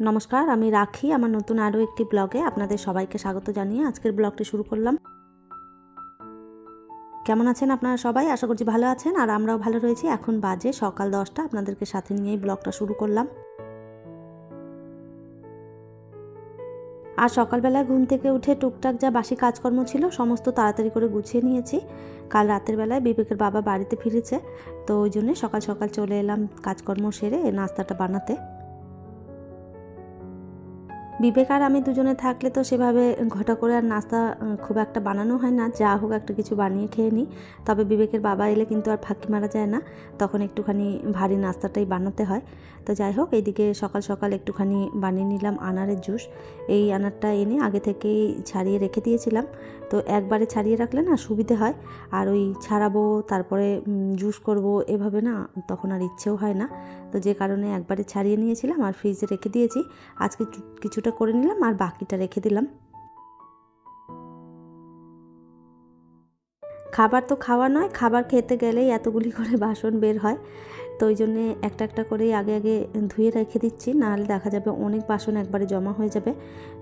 নমস্কার, আমি রাখি। আমার নতুন আরও একটি ব্লগে আপনাদের সবাইকে স্বাগত জানিয়ে আজকের ব্লগটি শুরু করলাম। কেমন আছেন আপনারা সবাই? আশা করছি ভালো আছেন। আর আমরাও ভালো রয়েছি। এখন বাজে সকাল দশটা। আপনাদেরকে সাথে নিয়েই ব্লগটা শুরু করলাম। আর সকালবেলায় ঘুম থেকে উঠে টুকটাক যা বাসি কাজকর্ম ছিল, সমস্ত তাড়াতাড়ি করে গুছিয়ে নিয়েছি। কাল রাতের বেলায় বিবেকের বাবা বাড়িতে ফিরেছে। তো ওই জন্যে সকাল সকাল চলে এলাম কাজকর্ম সেরে নাস্তাটা বানাতে। বিবেক আর আমি দুজনে থাকলে তো সেভাবে ঘটা করে আর নাস্তা খুব একটা বানানো হয় না। যা হোক একটা কিছু বানিয়ে খেয়ে নিই। তবে বিবেকের বাবা এলে কিন্তু আর ফাঁকি মারা যায় না। তখন একটুখানি ভারী নাস্তাটাই বানাতে হয়। তো যাই হোক, এইদিকে সকাল সকাল একটুখানি বানিয়ে নিলাম আনারের জুস। এই আনারটা এনে আগে থেকেই ছাড়িয়ে রেখে দিয়েছিলাম। তো একবারে ছাড়িয়ে রাখলে না সুবিধে হয়। আর ওই ছাড়াবো, তারপরে জুস করব, এভাবে না তখন আর ইচ্ছেও হয় না। তো যে কারণে একবারে ছাড়িয়ে নিয়েছিলাম আর ফ্রিজে রেখে দিয়েছি। আজকে কিছুটা করে নিলাম আর বাকিটা রেখে দিলাম। খাবার তো খাওয়া নয়, খাবার খেতে গেলেই এতগুলি করে বাসন বের হয়। তো ওই জন্যে একটা একটা করেই আগে আগে ধুয়ে রেখে দিচ্ছি, নাহলে দেখা যাবে অনেক বাসন একবারে জমা হয়ে যাবে।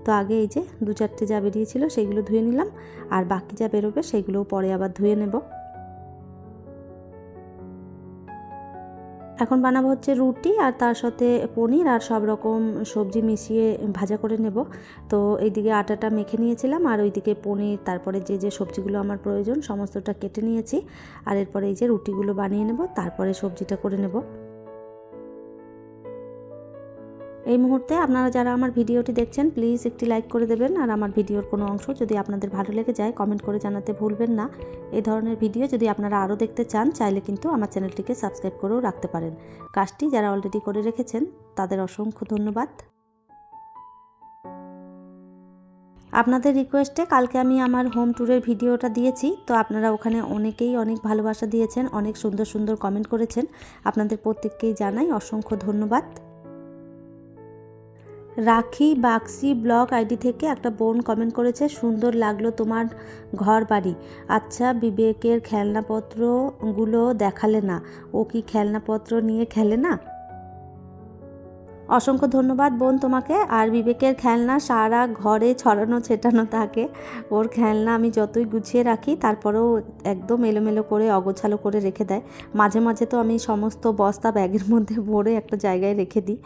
তো আগে এই যে দু চারটে যা বেরিয়েছিল সেগুলো ধুয়ে নিলাম, আর বাকি যা বেরোবে সেইগুলোও পরে আবার ধুয়ে নেব। এখন বানাবো হচ্ছে রুটি আর তার সাথে পনির আর সব রকম সবজি মিশিয়ে ভাজা করে নেব। তো এইদিকে আটাটা মেখে নিয়েছিলাম আর ওইদিকে পনির, তারপরে যে যে সবজিগুলো আমার প্রয়োজন সমস্তটা কেটে নিয়েছি। আর এরপরে এই যে রুটিগুলো বানিয়ে নেব, তারপরে সবজিটা করে নেব। এই মুহূর্তে আপনারা যারা আমার ভিডিওটি দেখছেন প্লিজ একটি লাইক করে দেবেন। আর আমার ভিডিওর কোনো অংশ যদি আপনাদের ভালো লেগে যায় কমেন্ট করে জানাতে ভুলবেন না। এই ধরনের ভিডিও যদি আপনারা আরও দেখতে চান, চাইলে কিন্তু আমার চ্যানেলটিকে সাবস্ক্রাইব করেও রাখতে পারেন। কাজটি যারা অলরেডি করে রেখেছেন, তাদের অসংখ্য ধন্যবাদ। আপনাদের রিকোয়েস্টে কালকে আমি আমার হোম ট্যুরের ভিডিওটা দিয়েছি। তো আপনারা ওখানে অনেকেই অনেক ভালোবাসা দিয়েছেন, অনেক সুন্দর সুন্দর কমেন্ট করেছেন। আপনাদের প্রত্যেককেই জানাই অসংখ্য ধন্যবাদ। রাখি বাক্সি ব্লগ আইডি থেকে একটা বোন কমেন্ট করেছে, সুন্দর লাগল তোমার ঘর বাড়ি আচ্ছা বিবেকের খেলনাপত্রগুলো দেখালে না। ও কি খেলনাপত্র নিয়ে খেলে না? অসংখ্য ধন্যবাদ বোন তোমাকে। আর বিবেকের খেলনা সারা ঘরে ছড়ানো, ছেটানো থাকে। ওর খেলনা আমি যতই গুছিয়ে রাখি, তারপরেও একদম এলোমেলো করে, অগোছালো করে রেখে দেয়। মাঝে মাঝে তো আমি সমস্ত বস্তা ব্যাগের মধ্যে ভরে একটা জায়গায় রেখে দিই।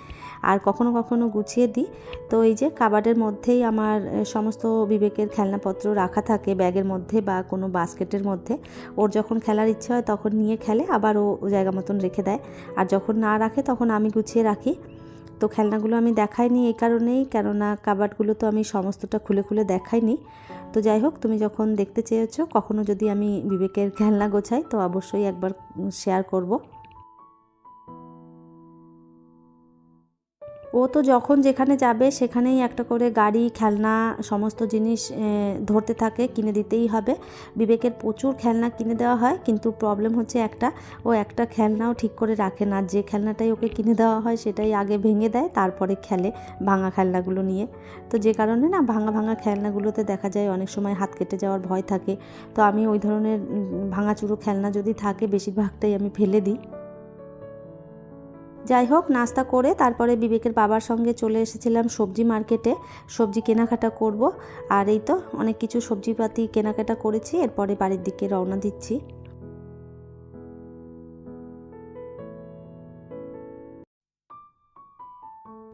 আর কখনো কখনো গুছিয়ে দিই। তো এই যে কাবাডের মধ্যেই আমার সমস্ত বিবেকের খেলনাপত্র রাখা থাকে ব্যাগের মধ্যে বা কোনো বাস্কেটের মধ্যে। ওর যখন খেলার ইচ্ছে হয় তখন নিয়ে খেলে, আবার ও জায়গা মতন রেখে দেয়। আর যখন না রাখে তখন আমি গুছিয়ে রাখি। তো খেলনাগুলো আমি দেখাইনি এই কারণেই, কেননা কাবাডগুলো তো আমি সমস্তটা খুলে খুলে দেখাইনি। তো যাই হোক, তুমি যখন দেখতে চেয়েছো, কখনো যদি আমি বিবেকের খেলনা গোছাই, তো অবশ্যই একবার শেয়ার করব। ও তো যখন যেখানে যাবে সেখানেই একটা করে গাড়ি, খেলনা, সমস্ত জিনিস ধরতে থাকে, কিনে দিতেই হবে। বিবেকের প্রচুর খেলনা কিনে দেওয়া হয়, কিন্তু প্রবলেম হচ্ছে একটা, ও একটা খেলনাও ঠিক করে রাখে না। যে খেলনাটাই ওকে কিনে দেওয়া হয় সেটাই আগে ভেঙে দেয়, তারপরে খেলে ভাঙা খেলনাগুলো নিয়ে। তো যে কারণে না ভাঙা ভাঙা খেলনাগুলোতে দেখা যায় অনেক সময় হাত কেটে যাওয়ার ভয় থাকে। তো আমি ওই ধরনের ভাঙাচুরো খেলনা যদি থাকে, বেশিরভাগটাই আমি ফেলে দিই। যাই হোক, নাস্তা করে তারপরে বিবেকের বাবার সঙ্গে চলে এসেছিলাম সবজি মার্কেটে। সবজি কেনাকাটা করব। আর এই তো, অনেক কিছু সবজিপাতি কেনাকাটা করেছি। এরপরে বাড়ির দিকে রওনা দিচ্ছি।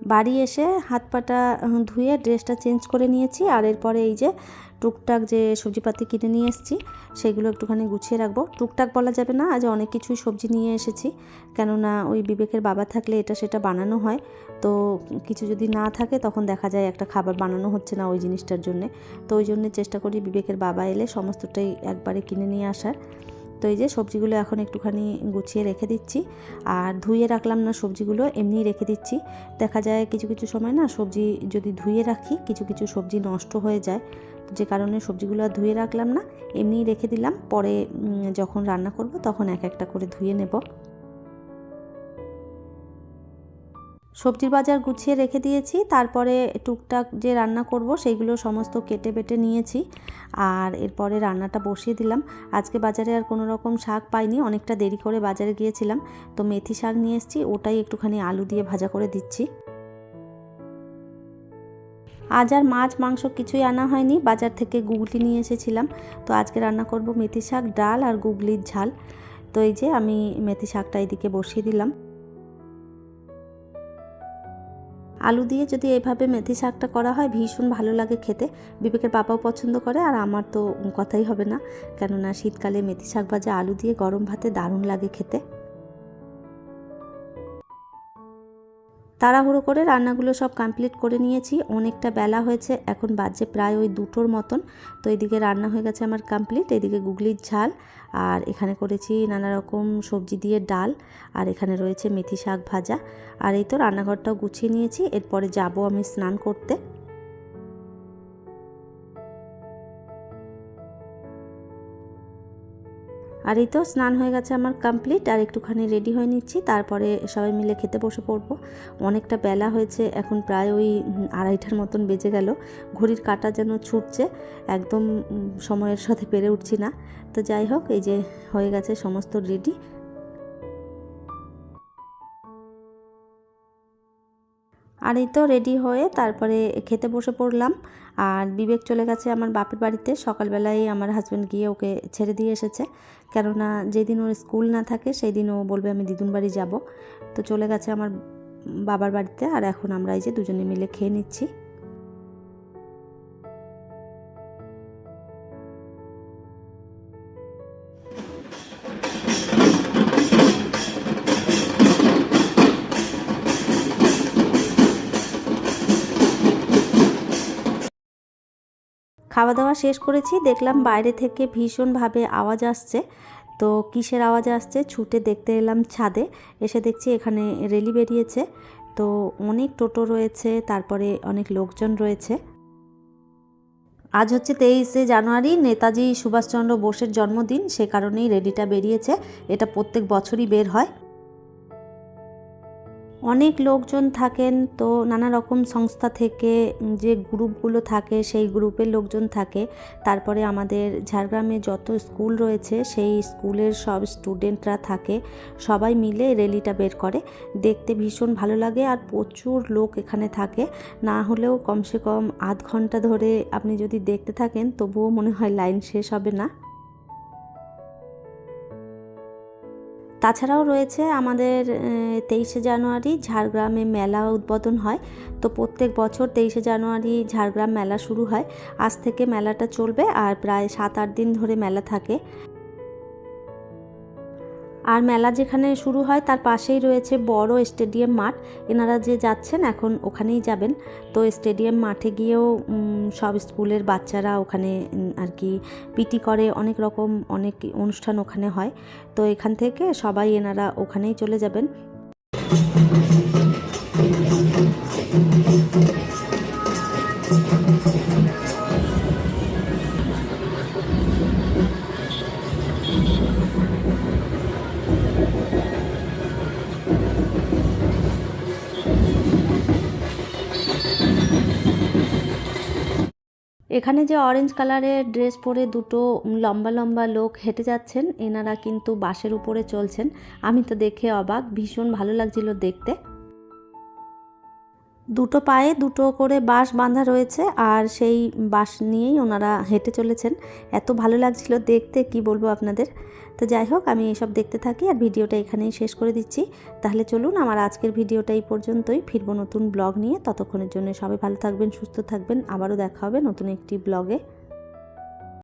বাড়ি এসে হাত পাটা ধুয়ে ড্রেসটা চেঞ্জ করে নিয়েছি। আর এরপরে এই যে টুকটাক যে সবজিপাতি কিনে নিয়ে এসেছি, সেগুলো একটুখানি গুছিয়ে রাখব। টুকটাক বলা যাবে না, আজ অনেক কিছুই সবজি নিয়ে এসেছি। কেননা ওই বিবেকের বাবা থাকলে এটা সেটা বানানো হয়। তো কিছু যদি না থাকে, তখন দেখা যায় একটা খাবার বানানো হচ্ছে না ওই জিনিসটার জন্যে। তো ওই জন্য চেষ্টা করি বিবেকের বাবা এলে সমস্তটাই একবারে কিনে নিয়ে আসার। তো এই যে সবজিগুলো এখন একটুখানি গুছিয়ে রেখে দিচ্ছি। আর ধুয়ে রাখলাম না সবজিগুলো এমনি রেখে দিচ্ছি। দেখা যায় কিছু কিছু সময় না সবজি যদি ধুয়ে রাখি, কিছু কিছু সবজি নষ্ট হয়ে যায়। যে কারণে সবজিগুলো আর ধুয়ে রাখলাম না এমনি রেখে দিলাম। পরে যখন রান্না করব তখন এক একটা করে ধুয়ে নেব। সবজির বাজার গুছিয়ে রেখে দিয়েছি, তারপরে টুকটাক যে রান্না করব সেইগুলো সমস্ত কেটে বেটে নিয়েছি আর এরপরে রান্নাটা বসিয়ে দিলাম। আজকে বাজারে আর কোনো রকম শাক পাইনি, অনেকটা দেরি করে বাজারে গিয়েছিলাম, তো মেথি শাক নিয়ে এসেছি, ওটাই একটুখানি আলু দিয়ে ভাজা করে দিচ্ছি। আজ আর মাছ, মাংস কিছুই আনা হয়নি, বাজার থেকে গুগলি নিয়ে এসেছিলাম, তো আজকে রান্না করব মেথি শাক, ডাল আর গুগলির ঝাল। তো এই যে আমি মেথি শাকটা এদিকে বসিয়ে দিলাম। আলু দিয়ে যদি এভাবে মেথি শাকটা করা হয়, ভীষণ ভালো লাগে খেতে। বিবেকের বাবাও পছন্দ করে, আর আমার তো কথাই হবে না। কেননা শীতকালে মেথি শাক ভাজা আলু দিয়ে গরম ভাতে দারুণ লাগে খেতে। তাড়াহুড়ো করে রান্নাগুলো সব কমপ্লিট করে নিয়েছি। অনেকটা বেলা হয়েছে, এখন বাজে প্রায় ওই দুটোর মতন। তো এদিকে রান্না হয়ে গেছে আমার কমপ্লিট এদিকে গুগলির ঝাল, আর এখানে করেছি নানা রকম সবজি দিয়ে ডাল, আর এখানে রয়েছে মেথি শাক ভাজা। আর এই তো রান্নাঘরটাও গুছিয়ে নিয়েছি, এরপরে যাব আমি স্নান করতে। আর এই তো স্নান হয়ে গেছে আমার কমপ্লিট আর একটুখানি রেডি হয়ে নিচ্ছি। তারপরে সবাই মিলে খেতে বসে পড়ব। অনেকটা বেলা হয়েছে, এখন প্রায় ওই আড়াইটার মতন বেজে গেল। ঘড়ির কাটা যেন ছুটছে, একদম সময়ের সাথে পেরে উঠছি না। তো যাই হোক, এই যে হয়ে গেছে, সমস্ত রেডি আর এই তো রেডি হয়ে তারপরে খেতে বসে পড়লাম। আর বিবেক চলে গেছে আমার বাপের বাড়িতে। সকালবেলায় আমার হাজব্যান্ড গিয়ে ওকে ছেড়ে দিয়ে এসেছে। কেননা যেদিন ওর স্কুল না থাকে সেই দিন ও বলবে আমি দিদুন বাড়ি যাব। তো চলে গেছে আমার বাবার বাড়িতে। আর এখন আমরা এই যে দুজনে মিলে খেয়ে নিচ্ছি। খাওয়া দাওয়া শেষ করেছি, দেখলাম বাইরে থেকে ভীষণভাবে আওয়াজ আসছে। তো কিসের আওয়াজ আসছে? ছুটে দেখতে এলাম ছাদে, এসে দেখছি এখানে রেলি বেরিয়েছে। তো অনেক টোটো রয়েছে, তারপরে অনেক লোকজন রয়েছে। আজ হচ্ছে তেইশে জানুয়ারি, নেতাজি সুভাষচন্দ্র বোসের জন্মদিন, সে কারণেই রেলিটা বেরিয়েছে। এটা প্রত্যেক বছরই বের হয়। অনেক লোকজন থাকেন তো নানা রকম সংস্থা থেকে যে গ্রুপগুলো থাকে, সেই গ্রুপের লোকজন থাকে। তারপরে আমাদের ঝাড়গ্রামে যত স্কুল রয়েছে, সেই স্কুলের সব স্টুডেন্টরা থাকে। সবাই মিলে র্যালিটা বের করে। দেখতে ভীষণ ভালো লাগে আর প্রচুর লোক এখানে থাকে। না হলেও কমসে কম আধ ঘণ্টা ধরে আপনি যদি দেখতে থাকেন, তবুও মনে হয় লাইন শেষ হবে না। তাছাড়াও রয়েছে আমাদের তেইশে জানুয়ারি ঝাড়গ্রামে মেলা উদ্বোধন হয়। তো প্রত্যেক বছর তেইশে জানুয়ারি ঝাড়গ্রাম মেলা শুরু হয়। আজ থেকে মেলাটা চলবে আর প্রায় সাত আট দিন ধরে মেলা থাকে। আর মেলা যেখানে শুরু হয়, তার পাশেই রয়েছে বড় স্টেডিয়াম মাঠ। এনারা যে যাচ্ছেন, এখন ওখানেই যাবেন। তো স্টেডিয়াম মাঠে গিয়েও সব স্কুলের বাচ্চারা ওখানে আর কি পিটি করে, অনেক রকম অনেক অনুষ্ঠান ওখানে হয়। তো এখান থেকে সবাই এনারা ওখানেই চলে যাবেন। এখানে যে অরেঞ্জ কালারের ড্রেস পরে দুটো লম্বা লম্বা লোক হেঁটে যাচ্ছেন, এনারা কিন্তু বাসের উপরে চলছেন। আমি তো দেখে অবাক, ভীষণ ভালো লাগছিল দেখতে। দুটো পায়ে দুটো করে বাঁশ বাঁধা রয়েছে আর সেই বাঁশ নিয়েই ওনারা হেঁটে চলেছেন। এত ভালো লাগছিল দেখতে, কি বলব আপনাদের? তো যাই হোক, আমি এসব দেখতে থাকি আর ভিডিওটা এখানেই শেষ করে দিচ্ছি। তাহলে চলুন, আমার আজকের ভিডিওটা এই পর্যন্তই। ফিরবো নতুন ব্লগ নিয়ে। ততক্ষণের জন্য সবাই ভালো থাকবেন, সুস্থ থাকবেন। আবারও দেখা হবে নতুন একটি ব্লগে।